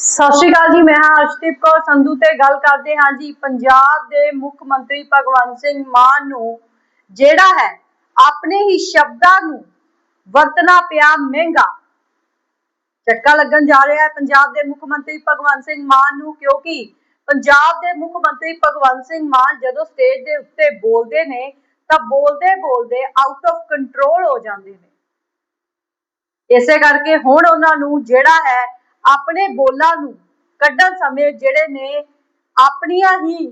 ਸਤਿ ਸ਼੍ਰੀ ਅਕਾਲ ਜੀ, ਮੈਂ ਹਾਂ ਅਰਸ਼ਦੀਪ ਕੌਰ, ਸੰਧੂ ਤੇ ਗੱਲ ਕਰਦੇ ਹਾਂ ਜੀ ਪੰਜਾਬ ਦੇ ਮੁੱਖ ਮੰਤਰੀ ਭਗਵੰਤ ਸਿੰਘ ਮਾਨ ਨੂੰ, ਜਿਹੜਾ ਹੈ ਆਪਣੇ ਹੀ ਸ਼ਬਦਾਂ ਨੂੰ ਵਰਤਣਾ ਪਿਆ ਮਹਿੰਗਾ। ਝਟਕਾ ਲੱਗਣ ਜਾ ਰਿਹਾ ਹੈ ਪੰਜਾਬ ਦੇ ਮੁੱਖ ਮੰਤਰੀ ਭਗਵੰਤ ਸਿੰਘ ਮਾਨ ਨੂੰ, ਕਿਉਂਕਿ ਪੰਜਾਬ ਦੇ ਮੁੱਖ ਮੰਤਰੀ ਭਗਵੰਤ ਸਿੰਘ ਮਾਨ ਜਦੋਂ ਸਟੇਜ ਦੇ ਉੱਤੇ ਬੋਲਦੇ ਨੇ, ਤਾਂ ਬੋਲਦੇ ਬੋਲਦੇ ਆਊਟ ਆਫ ਕੰਟਰੋਲ ਹੋ ਜਾਂਦੇ ਨੇ। ਇਸੇ ਕਰਕੇ ਹੁਣ ਉਹਨਾਂ ਨੂੰ ਜਿਹੜਾ ਹੈ ਆਪਣੇ ਬੋਲਾਂ ਨੂੰ ਕੱਢਣ ਸਮੇਂ ਜਿਹੜੇ ਨੇ ਆਪਣੀਆਂ ਹੀ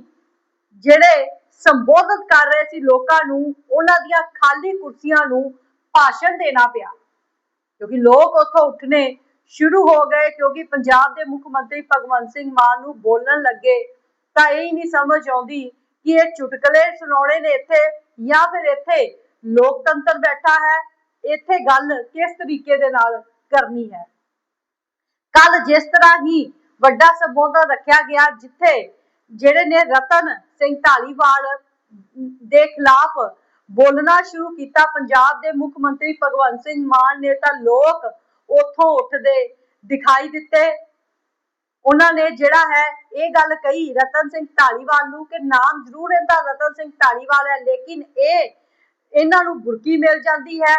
ਜਿਹੜੇ ਸੰਬੋਧਨ ਕਰ ਰਹੇ ਸੀ ਲੋਕਾਂ ਨੂੰ, ਉਹਨਾਂ ਦੀਆਂ ਖਾਲੀ ਕੁਰਸੀਆਂ ਨੂੰ ਭਾਸ਼ਣ ਦੇਣਾ ਪਿਆ। ਕਿਉਂਕਿ ਲੋਕ ਉੱਥੋਂ ਉੱਠਣੇ ਸ਼ੁਰੂ ਹੋ ਗਏ, ਕਿਉਂਕਿ ਪੰਜਾਬ ਦੇ ਮੁੱਖ ਮੰਤਰੀ ਭਗਵੰਤ ਸਿੰਘ ਮਾਨ ਨੂੰ ਬੋਲਣ ਲੱਗੇ ਤਾਂ ਇਹ ਹੀ ਨਹੀਂ ਸਮਝ ਆਉਂਦੀ ਕਿ ਇਹ ਚੁਟਕਲੇ ਸੁਣਾਉਣੇ ਨੇ ਇੱਥੇ ਜਾਂ ਫਿਰ ਇੱਥੇ ਲੋਕਤੰਤਰ ਬੈਠਾ ਹੈ, ਇੱਥੇ ਗੱਲ ਕਿਸ ਤਰੀਕੇ ਦੇ ਨਾਲ ਕਰਨੀ ਹੈ। ਕੱਲ ਜਿਸ ਤਰ੍ਹਾਂ ਹੀ ਵੱਡਾ ਸੰਬੋਧਨ ਰੱਖਿਆ ਗਿਆ, ਜਿੱਥੇ ਜਿਹੜੇ ਨੇ ਰਤਨ ਸਿੰਘ ਢਾਲੀਵਾਲ ਦੇ ਖਿਲਾਫ ਬੋਲਣਾ ਸ਼ੁਰੂ ਕੀਤਾ, ਪੰਜਾਬ ਦੇ ਮੁੱਖ ਮੰਤਰੀ ਭਗਵੰਤ ਸਿੰਘ ਮਾਨ ਨੇ ਤਾਂ ਲੋਕ ਉੱਥੋਂ ਉੱਠਦੇ ਦਿਖਾਈ ਦਿੱਤੇ। ਉਹਨਾਂ ਨੇ ਜਿਹੜਾ ਹੈ, ਇਹ ਗੱਲ ਕਹੀ ਰਤਨ ਸਿੰਘ ਢਾਲੀਵਾਲ ਨੂੰ ਕਿ ਨਾਮ ਜ਼ਰੂਰ ਇਹਦਾ ਰਤਨ ਸਿੰਘ ਢਾਲੀਵਾਲ ਹੈ, ਲੇਕਿਨ ਇਹ ਇਹਨਾਂ ਨੂੰ ਬੁਰਕੀ ਮਿਲ ਜਾਂਦੀ ਹੈ।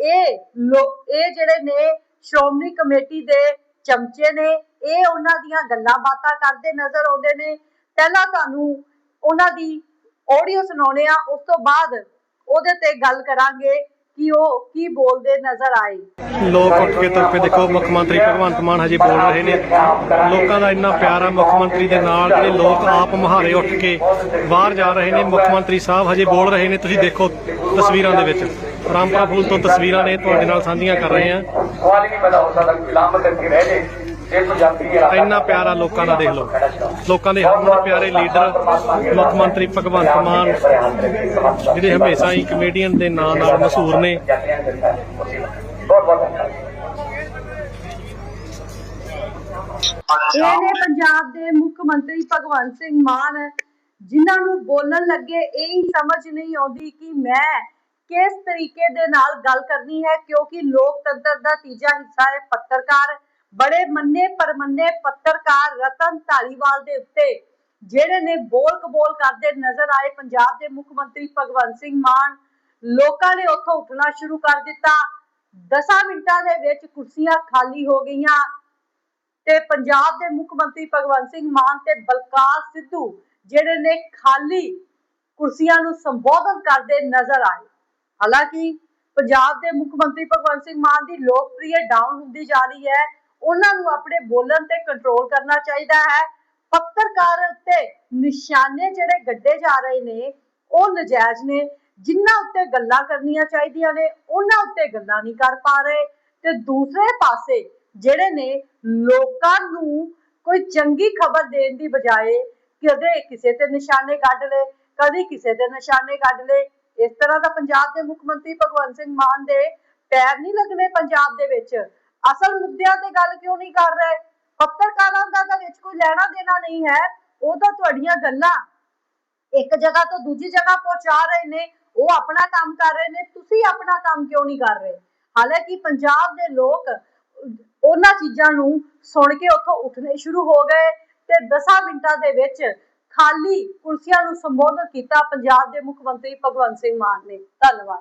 ਇਹ ਲੋ- ਇਹ ਜਿਹੜੇ ਨੇ ਸ਼੍ਰੋਮਣੀ ਕਮੇਟੀ ਦੇ ਚਮਚੇ ਨੇ, ਇਹ ਉਹਨਾਂ ਦੀਆਂ ਗੱਲਾਂ ਬਾਤਾਂ ਕਰਦੇ ਨਜ਼ਰ ਆਉਂਦੇ ਨੇ। ਪਹਿਲਾਂ ਤੁਹਾਨੂੰ ਉਹਨਾਂ ਦੀ ਆਡੀਓ ਸੁਣਾਉਣੇ ਆ ਉਸ ਤੋਂ ਬਾਅਦ ਉਹਦੇ ਤੇ ਗੱਲ ਕਰਾਂਗੇ। ਕਿ ਉਹ ਕੀ ਬੋਲਦੇ ਨਜ਼ਰ ਆਏ? ਲੋਕ ਉੱਠ ਕੇ ਤੁਰ ਪਏ ਦੇਖੋ, ਮੁੱਖ ਮੰਤਰੀ ਭਗਵੰਤ ਮਾਨ ਹਜੇ ਬੋਲ ਰਹੇ ਨੇ। ਲੋਕਾਂ ਦਾ ਇੰਨਾ ਪਿਆਰ ਆ ਮੁੱਖ ਮੰਤਰੀ ਦੇ ਨਾਲ, ਜਿਹੜੇ ਲੋਕ ਆਪ ਮੁਹਾਰੇ ਉੱਠ ਕੇ ਬਾਹਰ ਜਾ ਰਹੇ ਨੇ, ਮੁੱਖ ਮੰਤਰੀ ਸਾਹਿਬ ਹਜੇ ਬੋਲ ਰਹੇ ਨੇ, ਤੁਸੀਂ ਦੇਖੋ ਤਸਵੀਰਾਂ ਦੇ ਵਿੱਚ। ਰਾਮਪੁਰਾ ਫੂਲ ਤੋਂ ਤਸਵੀਰਾਂ ਨੇ ਤੁਹਾਡੇ ਨਾਲ ਸਾਂਝੀਆਂ ਕਰ ਰਹੇ ਆ ਸਵਾਲ ਹੀ। ਨਹੀਂ ਪੈਦਾ ਹੋ ਕਿ ਲਾਂਬ ਕਰਕੇ ਰਹਿ ਜੇ ਇੰਨਾ ਪਿਆਰਾ ਲੋਕਾਂ ਦਾ ਦੇਖ ਲਓ। ਲੋਕਾਂ ਦੇ ਹਰਮਨ ਪਿਆਰੇ ਲੀਡਰ ਮੁੱਖ ਮੰਤਰੀ ਭਗਵੰਤ ਮਾਨ ਜਿਹੜੇ ਹਮੇਸ਼ਾ ਹੀ ਕਮੇਡੀਅਨ ਦੇ ਨਾਂ ਨਾਲ ਮਸ਼ਹੂਰ ਨੇ। ਬਹੁਤ ਬਹੁਤ ਧੰਨਵਾਦ ਇਹ ਨੇ ਪੰਜਾਬ ਦੇ ਮੁੱਖ ਮੰਤਰੀ ਭਗਵੰਤ ਸਿੰਘ ਮਾਨ ਜਿਨ੍ਹਾਂ ਨੂੰ ਬੋਲਣ ਲੱਗੇ ਇਹ ਹੀ ਸਮਝ ਨਹੀਂ ਆਉਂਦੀ ਕਿ ਮੈਂ ਕਿਸ ਤਰੀਕੇ ਦੇ ਨਾਲ ਗੱਲ ਕਰਨੀ ਹੈ ਕਿਉਂਕਿ ਲੋਕਤੰਤਰ ਦਾ ਤੀਜਾ ਹਿੱਸਾ ਹੈ ਪੱਤਰਕਾਰ। ਬੜੇ ਮੰਨੇ ਪਰਮੰਨੇ ਪੱਤਰਕਾਰ ਰਤਨ ਧਾਲੀਵਾਲ ਦੇ ਉੱਤੇ, ਜਿਹੜੇ ਨੇ ਬੋਲ ਕਬੋਲ ਕਰਦੇ ਨਜ਼ਰ ਆਏ ਪੰਜਾਬ ਦੇ ਮੁੱਖ ਮੰਤਰੀ ਭਗਵੰਤ ਸਿੰਘ ਮਾਨ। ਲੋਕਾਂ ਨੇ ਉੱਥੋਂ ਉੱਠਣਾ ਸ਼ੁਰੂ ਕਰ ਦਿੱਤਾ। 10 ਮਿੰਟਾਂ ਦੇ ਵਿੱਚ ਕੁਰਸੀਆਂ ਖਾਲੀ ਹੋ ਗਈਆਂ। ਤੇ ਪੰਜਾਬ ਦੇ ਮੁੱਖ ਮੰਤਰੀ ਭਗਵੰਤ ਸਿੰਘ ਮਾਨ ਤੇ ਬਲਕਾਰ ਸਿੱਧੂ, ਜਿਹੜੇ ਨੇ ਖਾਲੀ ਕੁਰਸੀਆਂ ਨੂੰ ਸੰਬੋਧਨ ਕਰਦੇ ਨਜ਼ਰ ਆਏ। ਹਾਲਾਂਕਿ, ਪੰਜਾਬ ਦੇ ਮੁੱਖ ਮੰਤਰੀ ਭਗਵੰਤ ਸਿੰਘ ਮਾਨ ਦੀ ਲੋਕਪ੍ਰਿਯ ਡਾਊਨ ਹੁੰਦੀ ਜਾ ਰਹੀ ਹੈ। ਉਹਨਾਂ ਨੂੰ ਆਪਣੇ ਬੋਲਣ ਤੇ ਕੰਟਰੋਲ ਕਰਨਾ ਚਾਹੀਦਾ ਹੈ। ਪੱਤਰਕਾਰ ਉੱਤੇ ਨਿਸ਼ਾਨੇ ਜਿਹੜੇ ਗੱਡੇ ਜਾ ਰਹੇ ਨੇ, ਉਹ ਨਜਾਇਜ਼ ਨੇ। ਜਿਨ੍ਹਾਂ ਉੱਤੇ ਗੱਲਾਂ ਕਰਨੀਆਂ ਚਾਹੀਦੀਆਂ ਨੇ, ਉਹਨਾਂ ਉੱਤੇ ਗੱਲਾਂ ਨਹੀਂ ਕਰ ਪਾ ਰਹੇ। ਤੇ ਦੂਸਰੇ ਪਾਸੇ ਜਿਹੜੇ ਨੇ, ਲੋਕਾਂ ਨੂੰ ਕੋਈ ਚੰਗੀ ਖਬਰ ਦੇਣ ਦੀ ਬਜਾਏ ਕਦੇ ਕਿਸੇ ਤੇ ਨਿਸ਼ਾਨੇ ਕੱਢ ਲਏ, ਕਦੇ ਕਿਸੇ ਤੇ ਨਿਸ਼ਾਨੇ ਕੱਢ ਲਏ। ਇਸ ਤਰ੍ਹਾਂ ਦਾ ਪੰਜਾਬ ਦੇ ਮੁੱਖ ਮੰਤਰੀ ਭਗਵੰਤ ਸਿੰਘ ਮਾਨ ਦੇ ਪੈਰ ਨਹੀਂ ਲੱਗਣੇ ਪੰਜਾਬ ਦੇ ਵਿੱਚ। ਅਸਲ ਮੁੱਦਿਆਂ ਤੇ ਗੱਲ ਕਿਉਂ ਨਹੀਂ ਕਰ ਰਹੇ? ਪੱਤਰਕਾਰਾਂ ਦਾ ਤਾਂ ਵਿੱਚ ਕੋਈ ਲੈਣਾ ਦੇਣਾ ਨਹੀਂ ਹੈ, ਉਹ ਤਾਂ ਤੁਹਾਡੀਆਂ ਗੱਲਾਂ। ਇੱਕ ਜਗ੍ਹਾ ਤੋਂ ਦੂਜੀ ਜਗ੍ਹਾ ਪਹੁੰਚਾ ਰਹੇ ਨੇ, ਉਹ ਆਪਣਾ ਕੰਮ ਕਰ ਰਹੇ ਨੇ, ਤੁਸੀਂ ਆਪਣਾ ਕੰਮ ਕਿਉਂ ਨਹੀਂ ਕਰ ਰਹੇ? ਹਾਲਾਂਕਿ ਪੰਜਾਬ ਦੇ ਲੋਕ ਉਹਨਾਂ ਚੀਜ਼ਾਂ ਨੂੰ ਸੁਣ ਕੇ ਉੱਥੋਂ ਉੱਠਣੇ ਸ਼ੁਰੂ ਹੋ ਗਏ ਤੇ 10 ਮਿੰਟਾਂ ਦੇ ਵਿੱਚ ਖਾਲੀ ਕੁਰਸੀਆਂ ਨੂੰ ਸੰਬੋਧਨ ਕੀਤਾ ਪੰਜਾਬ ਦੇ ਮੁੱਖ ਮੰਤਰੀ ਭਗਵੰਤ ਸਿੰਘ ਮਾਨ ਨੇ। ਧੰਨਵਾਦ।